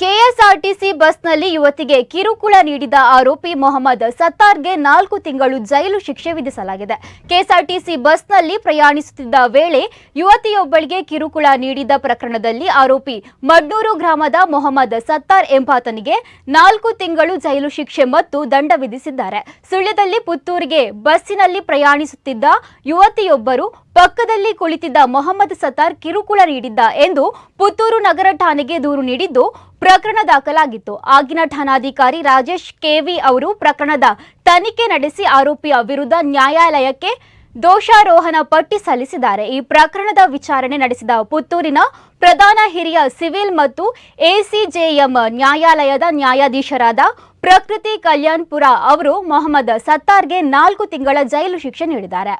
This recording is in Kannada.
ಕೆಎಸ್ಆರ್ಟಿಸಿ ಬಸ್ನಲ್ಲಿ ಯುವತಿಗೆ ಕಿರುಕುಳ ನೀಡಿದ ಆರೋಪಿ ಮೊಹಮ್ಮದ್ ಸತ್ತಾರ್ಗೆ ನಾಲ್ಕು ತಿಂಗಳು ಜೈಲು ಶಿಕ್ಷೆ ವಿಧಿಸಲಾಗಿದೆ. ಕೆಎಸ್ಆರ್ಟಿಸಿ ಬಸ್ನಲ್ಲಿ ಪ್ರಯಾಣಿಸುತ್ತಿದ್ದ ವೇಳೆ ಯುವತಿಯೊಬ್ಬಳಿಗೆ ಕಿರುಕುಳ ನೀಡಿದ ಪ್ರಕರಣದಲ್ಲಿ ಆರೋಪಿ ಮಡ್ನೂರು ಗ್ರಾಮದ ಮೊಹಮ್ಮದ್ ಸತ್ತಾರ್ ಎಂಬಾತನಿಗೆ ನಾಲ್ಕು ತಿಂಗಳು ಜೈಲು ಶಿಕ್ಷೆ ಮತ್ತು ದಂಡ ವಿಧಿಸಿದ್ದಾರೆ. ಸುಳ್ಯದಲ್ಲಿ ಪುತ್ತೂರಿಗೆ ಬಸ್ಸಿನಲ್ಲಿ ಪ್ರಯಾಣಿಸುತ್ತಿದ್ದ ಯುವತಿಯೊಬ್ಬರು ಪಕ್ಕದಲ್ಲಿ ಕುಳಿತಿದ್ದ ಮೊಹಮ್ಮದ್ ಸತ್ತಾರ್ ಕಿರುಕುಳ ನೀಡಿದ್ದ ಎಂದು ಪುತ್ತೂರು ನಗರ ಠಾಣೆಗೆ ದೂರು ನೀಡಿದ್ದು ಪ್ರಕರಣ ದಾಖಲಾಗಿತ್ತು. ಆಗಿನ ಠಾಣಾಧಿಕಾರಿ ರಾಜೇಶ್ ಕೆವಿ ಅವರು ಪ್ರಕರಣದ ತನಿಖೆ ನಡೆಸಿ ಆರೋಪಿಯ ವಿರುದ್ಧ ನ್ಯಾಯಾಲಯಕ್ಕೆ ದೋಷಾರೋಹಣ ಪಟ್ಟಿ ಸಲ್ಲಿಸಿದ್ದಾರೆ. ಈ ಪ್ರಕರಣದ ವಿಚಾರಣೆ ನಡೆಸಿದ ಪುತ್ತೂರಿನ ಪ್ರಧಾನ ಹಿರಿಯ ಸಿವಿಲ್ ಮತ್ತು ಎಸಿಜೆಎಂ ನ್ಯಾಯಾಲಯದ ನ್ಯಾಯಾಧೀಶರಾದ ಪ್ರಕೃತಿ ಕಲ್ಯಾಣ್ಪುರ ಅವರು ಮೊಹಮ್ಮದ್ ಸತ್ತಾರ್ಗೆ ನಾಲ್ಕು ತಿಂಗಳ ಜೈಲು ಶಿಕ್ಷೆ ನೀಡಿದ್ದಾರೆ.